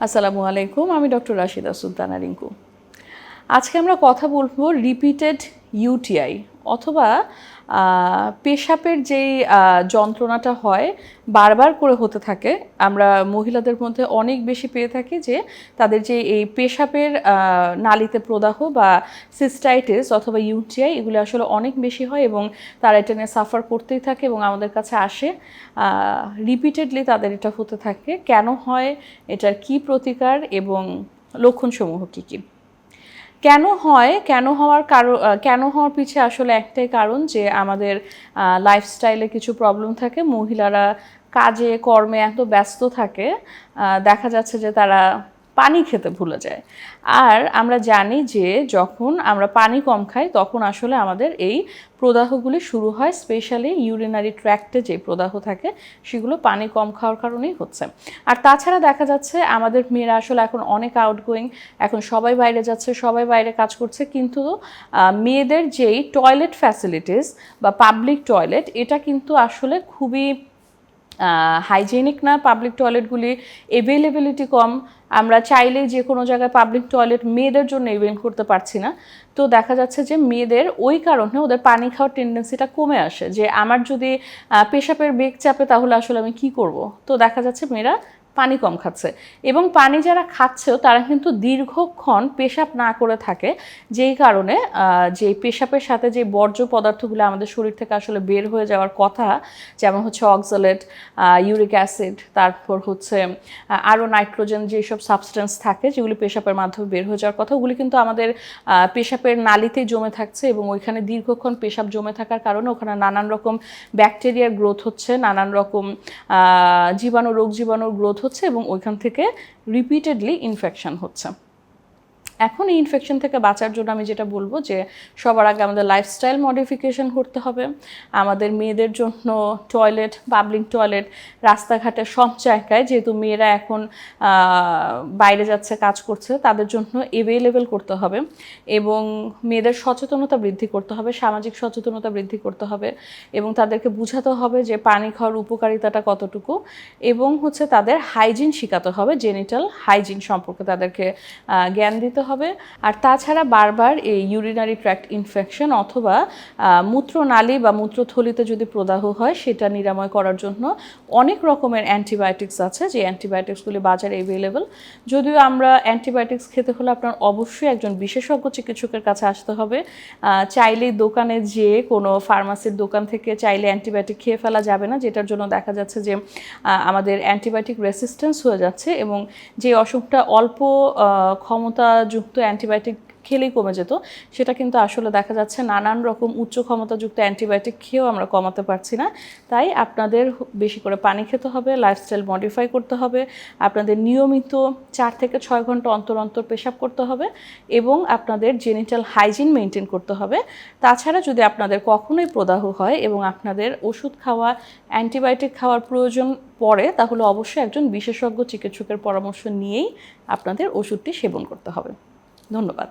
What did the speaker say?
আসসালামু আলাইকুম আমি ডক্টর রাশিদা সুলতানা রিঙ্কু। আজকে আমরা কথা বলব রিপিটেড ইউটিআই অথবা আহ, পেশাবের যেই যন্ত্রণাটা হয় বারবার করে হতে থাকে। আমরা মহিলাদের মধ্যে অনেক বেশি পেয়ে থাকি যে তাদের যে এই পেশাপের নালিতে প্রদাহ বা সিস্টাইটিস অথবা ইউটিআই এগুলো আসলে অনেক বেশি হয় এবং তারা এটা নিয়ে সাফার করতেই থাকে এবং আমাদের কাছে আসে। রিপিটেডলি তাদের এটা হতে থাকে। কেন হয় এটার কি প্রতিকার এবং লক্ষণসমূহ কী কী? কেন হয়, কেন হওয়ার কারণ কেন হওয়ার পিছে আসলে একটাই কারণ যে আমাদের লাইফস্টাইলে কিছু প্রবলেম থাকে, মহিলারা কাজে, কর্মে এত ব্যস্ত থাকে দেখা যাচ্ছে যে তারা পানি খেতে ভুলে যায়। আর আমরা জানি যে যখন আমরা পানি কম খাই, তখন আসলে আমাদের এই প্রদাহগুলি শুরু হয় স্পেশালি ইউরিনারি ট্র্যাক্টে যে প্রদাহ থাকে, সেগুলো পানি কম খাওয়ার কারণেই হচ্ছে। আর তাছাড়া দেখা যাচ্ছে, আমাদের মেয়েরা আসলে এখন অনেক আউটগোয়িং এখন সবাই বাইরে যাচ্ছে, সবাই বাইরে কাজ করছে, কিন্তু মেয়েদের যেই টয়লেট ফ্যাসিলিটিস বা পাবলিক টয়লেট এটা কিন্তু আসলে খুবই হাইজেনিক না পাবলিক টয়লেটগুলি অ্যাভেলেবিলিটি কম। আমরা চাইলে যে কোনো জায়গায় পাবলিক টয়লেট মেয়েদের জন্য ইভেন্ট করতে পারছি না। তো দেখা যাচ্ছে যে মেয়েদের ওই কারণে ওদের পানি খাওয়ার টেন্ডেন্সিটা কমে আসে যে, আমার যদি পেশাবের বেগ চাপে তাহলে আসলে আমি কি করব? তো দেখা যাচ্ছে মেয়েরা পানি কম খাচ্ছে। এবং পানি যারা খাচ্ছেও তারা কিন্তু দীর্ঘক্ষণ পেশাব না করে থাকে, যেই কারণে যে পেশাবের সাথে যে বর্জ্য পদার্থগুলো আমাদের শরীর থেকে আসলে বের হয়ে যাওয়ার কথা, যেমন হচ্ছে অক্সালেট ইউরিক অ্যাসিড তারপর হচ্ছে আরও নাইট্রোজেন যেসব সাবস্টেন্স থাকে যেগুলি পেশাবের মাধ্যমে বের হয়ে যাওয়ার কথা, ওগুলি কিন্তু আমাদের পেশাবের নালিতেই জমে থাকছে এবং ওইখানে দীর্ঘক্ষণ পেশাব জমে থাকার কারণে ওখানে নানান রকম ব্যাকটেরিয়ার গ্রোথ হচ্ছে, নানান রকম জীবাণু, রোগ জীবাণুর গ্রোথ হচ্ছে এবং ওইখান থেকে রিপিটেডলি ইনফেকশন হচ্ছে। এখন এই ইনফেকশন থেকে বাঁচার জন্য আমি যেটা বলব যে সবার আগে আমাদের লাইফস্টাইল মডিফিকেশন করতে হবে। আমাদের মেয়েদের জন্য টয়লেট পাবলিক টয়লেট রাস্তাঘাটে সব জায়গায় যেহেতু মেয়েরা এখন বাইরে যাচ্ছে, কাজ করছে, তাদের জন্য এভেলেবেল করতে হবে এবং মেয়েদের সচেতনতা বৃদ্ধি করতে হবে, সামাজিক সচেতনতা বৃদ্ধি করতে হবে এবং তাদেরকে বোঝাতে হবে যে পানি খাওয়ার উপকারিতাটা কতটুকু এবং হচ্ছে তাদের হাইজিন শেখাতে হবে জেনিটাল হাইজিন সম্পর্কে তাদেরকে জ্ঞান দিতে হবে। আর তাছাড়া বারবার এই ইউরিনারি ট্র্যাক্ট ইনফেকশন অথবা মূত্রনালী বা মূত্রথলিতে যদি প্রদাহ হয় সেটা নিরাময় করার জন্য অনেক রকমের অ্যান্টিবায়োটিক্স আছে যে অ্যান্টিবায়োটিক্সগুলি বাজারে অ্যাভেলেবল যদিও আমরা অ্যান্টিবায়োটিক্স খেতে হলে আপনার অবশ্যই একজন বিশেষজ্ঞ চিকিৎসকের কাছে আসতে হবে। চাইলেই দোকানে যেয়ে কোনো ফার্মাসির দোকান থেকে চাইলে অ্যান্টিবায়োটিক খেয়ে ফেলা যাবে না যেটার জন্য দেখা যাচ্ছে যে আমাদের অ্যান্টিবায়োটিক রেসিস্ট্যান্স হয়ে যাচ্ছে এবং যে অসুখটা অল্প আহ, ক্ষমতাযুক্ত অ্যান্টিবায়োটিক খেলেই কমে যেত। সেটা কিন্তু আসলে দেখা যাচ্ছে নানান রকম উচ্চ ক্ষমতাযুক্ত অ্যান্টিবায়োটিক খেয়েও আমরা কমাতে পারছি না। তাই আপনাদের বেশি করে পানি খেতে হবে লাইফস্টাইল মডিফাই করতে হবে, আপনাদের নিয়মিত চার থেকে ছয় ঘণ্টা অন্তর অন্তর পেশাব করতে হবে এবং আপনাদের জেনিটাল হাইজিন মেনটেন করতে হবে। তাছাড়া যদি আপনাদের কখনোই প্রদাহ হয় এবং আপনাদের ওষুধ খাওয়া, অ্যান্টিবায়োটিক খাওয়ার প্রয়োজন পড়ে, তাহলে অবশ্যই একজন বিশেষজ্ঞ চিকিৎসকের পরামর্শ নিয়েই আপনাদের ওষুধটি সেবন করতে হবে। ধন্যবাদ।